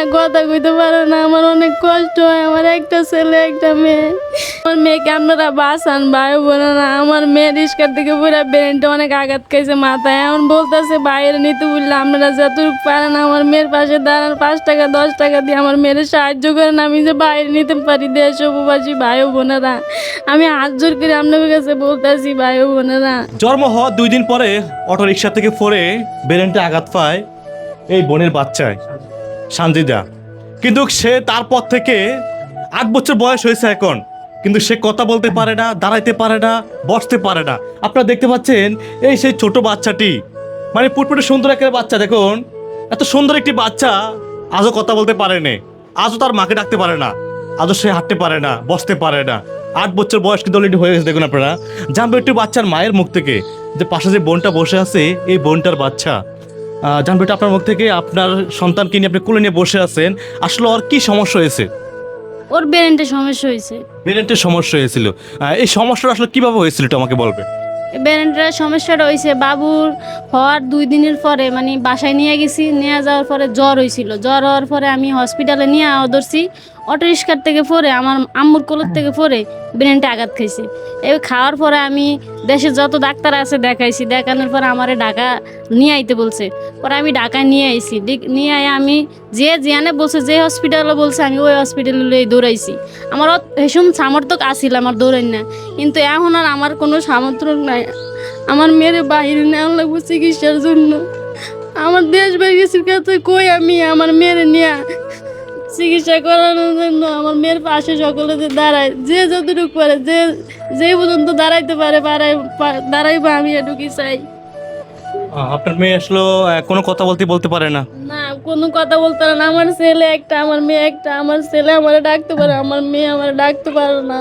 না, কথা কইতে পারে না। আমার অনেক কষ্ট হয়। আমার একটা ছেলে, একটা মেয়ে। আমার মেয়েকে আপনারা বাঁচান, ভাই বোনে না আমার মেয়ে রিস্কার থেকে পুরো ব্রেনটা অনেক আঘাত খাইছে মাথায়। এখন বলতেছে বাইরে নিতে বললে আপনারা যতটুকু পারেন আমার মেয়ের পাশে দাঁড়ান। পাঁচ টাকা, দশ টাকা দিয়ে আমার মেয়ের সাহায্য করেন। আমি যে বাইরে নিতে পারি দেশ উপবাসী ভাই বোনেরা। আমি হাত জোর করে আপনাদের কাছে বলতেছি, ভাই বোনেরা। জন্ম হওয়ার দুই দিন পরে অটো রিক্সা থেকে পড়ে বেরেন্টে আঘাত পায় এই বোনের বাচ্চায়। সানজিদা কিন্তু সে তারপর থেকে আট বছর বয়স হয়েছে এখন। কিন্তু সে কথা বলতে পারে না, দাঁড়াইতে পারে না, বসতে পারে না। আপনারা দেখতে পাচ্ছেন, এই সেই ছোট বাচ্চাটি মানে পুটপুটে সুন্দর একটা বাচ্চা, দেখুন। এত সুন্দর একটি বাচ্চা আজও কথা বলতে পারে না। আজও তার মাকে ডাকতে পারে না। আজও সে হাঁটতে পারে না, বসতে পারে না। আট বছর বয়স কিন্তু অলরেডি হয়ে গেছে, দেখুন আপনারা। জানব একটু বাচ্চার মায়ের মুখ থেকে, যে পাশে যে বোনটা বসে আছে, এই বোনটার বাচ্চা। জানব এটা আপনার মুখ থেকে আপনার সন্তানকে নিয়ে আপনি কোলে নিয়ে বসে আছেন। আসলে ওর কি সমস্যা হয়েছে? ওর ব্রেনটে সমস্যা হয়েছে। ব্রেনটা সমস্যা হয়েছিল। এই সমস্যাটা আসলে কীভাবে হয়েছিল এটা আমাকে বলবে ব্রেনটার সমস্যাটা হয়েছে বাবুর হওয়ার দুই দিনের পরে মানে বাসায় নিয়ে গেছি, নিয়ে যাওয়ার পরে জ্বর হয়েছিল। জ্বর হওয়ার পরে আমি হসপিটালে নিয়ে ধরছি, অটো রিক্সার থেকে পরে, আমার আম্মুর কোলের থেকে পরে ব্রেনটা আঘাত খাইছে। এই খাওয়ার পরে আমি দেশে যত ডাক্তার আছে দেখাইছি, দেখানোর পরে আমারে ঢাকা নিয়ে আইতে বলছে। পরে আমি ঢাকায় নিয়ে আইছি নিয়ে আমি যে জিয়ানে বলছে, যে হসপিটালে বলছে, আমি ওই হসপিটালে লই দৌড়াইছি। আমার ভীষণ সামর্থ্য আসিল আমার দৌড়াই না। কিন্তু এখন আর আমার কোনো সামর্থক নাই। আমার মেয়ের বাইরে নেওয়া লাগবে চিকিৎসার জন্য। আমার দেশ বাইরের কাছে কই আমি আমার মেয়ের নিয়ে চিকিৎসা করানোর জন্য? আমার মেয়ের পাশে সকলে যে দাঁড়ায়, যে যতটুকু পারে, যে যে পর্যন্ত দাঁড়াইতে পারে দাঁড়াইবো আমি এটুকুই চাই। আপনার মেয়ে আসলে কোনো কথা বলতে বলতে পারে না? না কোনো কথা বলতে পারে না। আমার ছেলে একটা আমার মেয়ে একটা আমার ছেলে আমার ডাকতে পারে আমার মেয়ে আমার ডাকতে পারে না।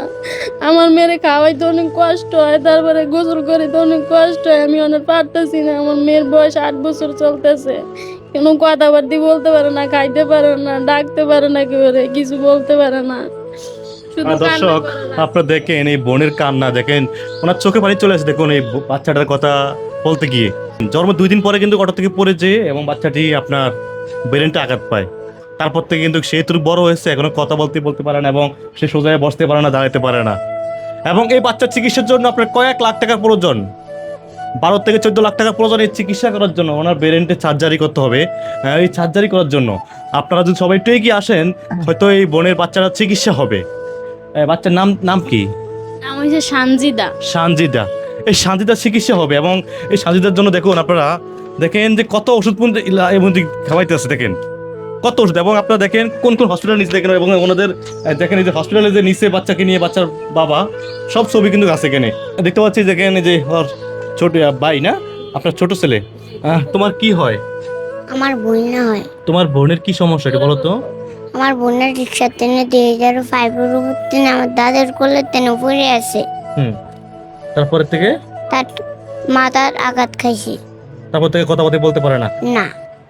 আমার মেয়েরে খাওয়াইতে অনেক কষ্ট হয় তারপরে গোসল করিতে অনেক কষ্ট হয় আমি অনেক পারতেছি না। আমার মেয়ের বয়স আট বছর চলতেছে। কোনো কথাবার্তি বলতে পারে না খাইতে পারে না ডাকতে পারে না কেউ কিছু বলতে পারে না। দর্শক করে। আপনারা দেখেন এই বোনের কান্না দেখেন ওনার চোখে পানি চলে আসে। দেখুন এই বাচ্চাটার কথা বলতে গিয়ে। জন্ম দুই দিন পরে কিন্তু অটো থেকে পড়েছে এবং বাচ্চাটি আপনার ব্রেনটা আঘাত পায়। তারপর থেকে কিন্তু সে একটু বড় হয়েছে এখনও কথা বলতে বলতে পারে না এবং সে সোজায় বসতে পারে না দাঁড়াতে পারে না। এবং এই বাচ্চার চিকিৎসার জন্য আপনার কয়েক লাখ টাকার প্রয়োজন। বারো থেকে চোদ্দ লাখ টাকা প্রয়োজন এই চিকিৎসা করার জন্য ওনার ব্রেনটে সার্জারি করতে হবে এই সার্জারি করার জন্য। আপনারা যদি সবাই একটু এগিয়ে আসেন হয়তো এই বোনের বাচ্চারা চিকিৎসা হবে। বাচ্চার নাম নাম কি? আমি হচ্ছে সানজিদা। সানজিদা। এই সানজিদার চিকিৎসা হবে এবং এই সানজিদার জন্য দেখুন আপনারা দেখেন যে কত ওষুধ এর মধ্যে খাওয়াইতে আছে দেখেন। কত ওষুধ এবং আপনারা দেখেন কোন কোন হসপিটাল নিচে দেখেন এবং ওনাদের দেখেন এই যে হসপিটালে যে নিচে বাচ্চাকে নিয়ে বাচ্চার বাবা সব ছবি কিন্তু আছে এখানে। দেখতে পাচ্ছি দেখেন এই যে ছোট ভাই না? আপনার ছোট ছেলে। তোমার কি হয়? আমার বন্যা হয়। তোমার বোনের কি সমস্যা এটা বলো তো। আমার বোনের রিক্সার টেনে দুই হাজার উপর টেনে আমার দাদের কোলের টেনে পড়ে আছে। হুম। তারপরে থেকে? তার মাথার আঘাত খাইছি। তারপর থেকে কথা বলতে বলতে পারে না? না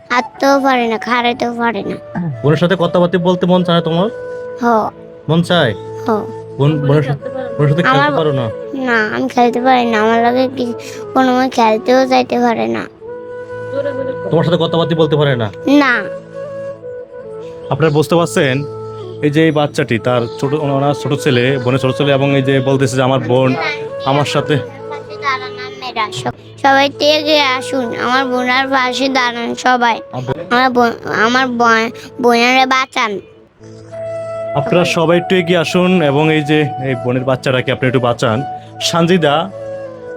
হাঁটতেও পারে না খাড়াইতেও পারে না। বোনের সাথে কথাবার্তা বলতে মন চায় তোমার? হ। মন চায়? হ। বোন বোনের সাথে বোনের সাথে খেলতে পারো না? না আমি খেলতে পারি না আমার লাগে কোনো সময় খেলতেও যাইতে পারে না। তোমার সাথে কথাবার্তা বলতে পারে না? না। আপনারা বুঝতে পারছেন? এই যে এই বাচ্চাটি তার ছোট ওনার ছোট ছেলে বোনের ছোট ছেলে এবং এই যে বলতেছে যে আমার বোন আমার সাথে। সবাই থেকে আসুন আমার বোনার পাশে দাঁড়ান সবাই। আমার আমার বোন- বাঁচান। আপনারা সবাই একটু এগিয়ে আসুন এবং এই যে এই বোনের বাচ্চাটাকে আপনি একটু বাঁচান। সানজিদা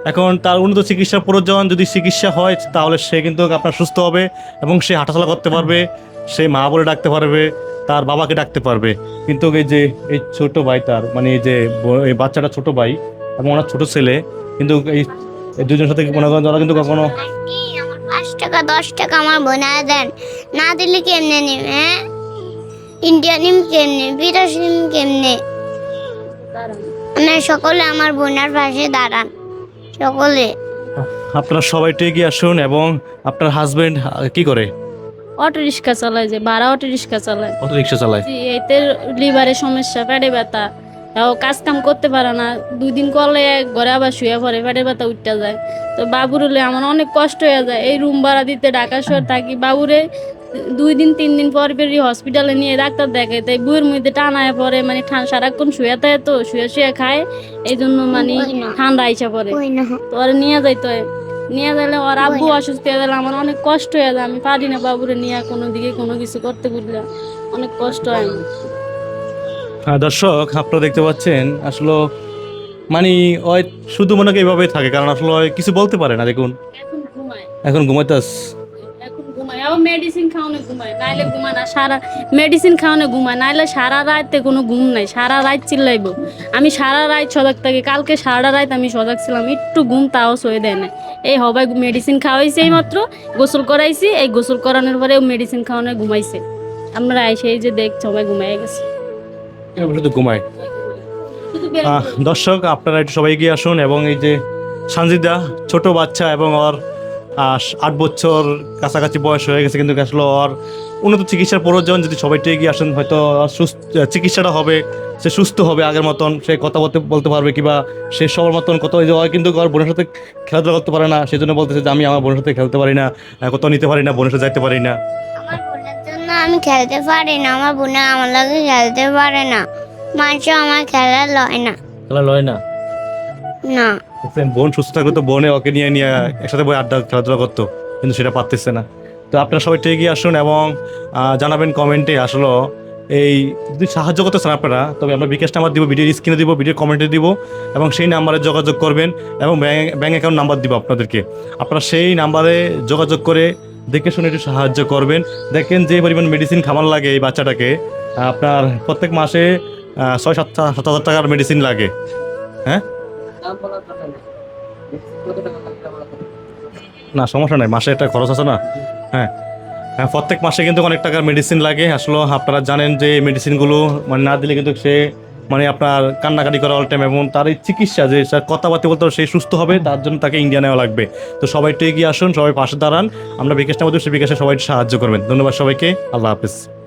এখন তার উন্নত চিকিৎসার প্রয়োজন যদি চিকিৎসা হয় তাহলে সে কিন্তু আপনার সুস্থ হবে এবং সে হাঁটাচলা করতে পারবে সে মা বলে ডাকতে পারবে তার বাবাকে ডাকতে পারবে। কিন্তু এই যে এই ছোট ভাই তার মানে এই যে এই বাচ্চাটা ছোট ভাই এবং ওনার ছোট ছেলে কিন্তু এই দুজনের সাথে মনে করেন ওরা কিন্তু কখনো? পাঁচ টাকা দশ টাকা আমার বোনায় দেন। না দিলে কেমনে নিম হ্যাঁ? ইন্ডিয়া নিম কেমনে বিদেশ নিম কেমনে? আপনার সকলে আমার বোনার পাশে দাঁড়ান সকলে। আপনারা সবাই এগিয়ে আসুন এবং আপনার হাজবেন্ড কি করে? অটো রিক্সা চালায় যে ভাড়া অটো রিক্সা চালায়। অটো রিক্সা চালায়। জি এতে লিভারের সমস্যা পেটে ব্যথা। তাও কাজ কাম করতে পারে না। দুই দিন করলে ঘরে আবার শুয়ে পড়ে পেটে ব্যথা উঠতে যায়। তো বাবুর হলে আমার অনেক কষ্ট হয়ে যায়। এই রুম ভাড়া দিতে ঢাকা শহর থাকি বাবুরে দুই দিন তিন দিন পর পরই হসপিটালে নিয়ে ডাক্তার দেখে। তাই বইয়ের মধ্যে টানায় পরে মানে ঠান সারাক্ষণ শুয়ে থাকে তো শুয়ে শুয়ে খায়। এই জন্য মানে ঠান্ডা আইসা পরে তো ওরা নিয়ে যাইতে। নিয়ে গেলে ওর আব্বু অসুস্থ হয়ে গেলে আমার অনেক কষ্ট হয়ে যায়। আমি পারি না বাবুরে নিয়ে কোনো দিকে কোনো কিছু করতে বুঝলে অনেক কষ্ট হয়। আমার। হ্যাঁ দর্শক আপনারা দেখতে পাচ্ছেন আসলে মানে ওই শুধু মনে এইভাবেই থাকে কারণ আসলে ওই কিছু বলতে পারে না দেখুন। এখন ঘুমাইতাস। মেডিসিন খাওয়ানো ঘুমায় নাইলে ঘুমায় না সারা মেডিসিন খাওয়ানো ঘুমায় নাইলে সারা রাতে কোনো ঘুম নাই সারা রাত চিল্লাইব। আমি সারা রাত সজাগ থাকি কালকে সারা রাত আমি সজাগ ছিলাম একটু ঘুম তাও সয়ে দেয় না এই হবাই মেডিসিন খাওয়াইছে এই মাত্র গোসল করাইছি এই গোসল করানোর পরে মেডিসিন খাওয়ানো ঘুমাইছে। আমরা এসে এই যে দেখ সবাই ঘুমাই গেছে। শুধু ঘুমায়। দর্শক আপনারা একটু সবাই এগিয়ে আসুন এবং এই যে সঞ্জিদা ছোট বাচ্চা এবং ওর আট বছর কাছাকাছি বয়স হয়ে গেছে কিন্তু আসলে ওর উন্নত চিকিৎসার প্রয়োজন। যদি সবাই একটু এগিয়ে আসেন হয়তো সুস্থ চিকিৎসাটা হবে সে সুস্থ হবে আগের মতন সে কথা বলতে বলতে পারবে কিংবা সে সবার মতন কত ওই যে ওর কিন্তু ওর বোনের সাথে খেলাধুলা করতে পারে না সেই জন্য বলতেছে যে আমি আমার বোনের সাথে খেলতে পারি না কোথাও নিতে পারি না বোনের সাথে যাইতে পারি না। জন্য আমি খেলতে পারি না। আমার বোনে আমার লাগে খেলতে পারে না। মানুষ আমার খেলা লয় না। খেলা লয় না? না। বোন সুস্থ থাকলে তো বোনে ওকে নিয়ে নিয়ে একসাথে বই আড্ডা খেলাধুলা করতো কিন্তু সেটা পারতেছে না। তো আপনারা সবাই এগিয়ে আসুন এবং জানাবেন কমেন্টে আসলে এই যদি সাহায্য করতে চান আপনারা তবে আমরা বিকাশ নাম্বার দিব ভিডিওর স্ক্রিনে দিব ভিডিও কমেন্টে দিব এবং সেই নাম্বারে যোগাযোগ করবেন এবং ব্যাঙ্ক ব্যাঙ্ক অ্যাকাউন্ট নাম্বার দিব আপনাদেরকে। আপনারা সেই নাম্বারে যোগাযোগ করে দেখে শুনে একটু সাহায্য করবেন। দেখেন যে পরিমাণ মেডিসিন খাবার লাগে এই বাচ্চাটাকে, আপনার প্রত্যেক মাসে ছয়, সাত সাত হাজার টাকার মেডিসিন লাগে। হ্যাঁ? না, সমস্যা নাই, মাসে একটা খরচ আছে না। হ্যাঁ। হ্যাঁ প্রত্যেক মাসে কিন্তু অনেক টাকার মেডিসিন লাগে। আসলে আপনারা জানেন যে মেডিসিনগুলো মানে না দিলে কিন্তু সে মানে আপনার কান্নাকাটি করা অল টাইম এবং তার এই চিকিৎসা যে কথাবার্তা বলতে সে সুস্থ হবে, তার জন্য তাকে ইন্ডিয়া নেওয়া লাগবে। তো সবাই একটু এগিয়ে আসুন, সবাই পাশে দাঁড়ান। আমরা বিকাশটা মধ্যে সে বিকাশে সবাই সাহায্য করবেন। ধন্যবাদ সবাইকে। আল্লাহ হাফিজ।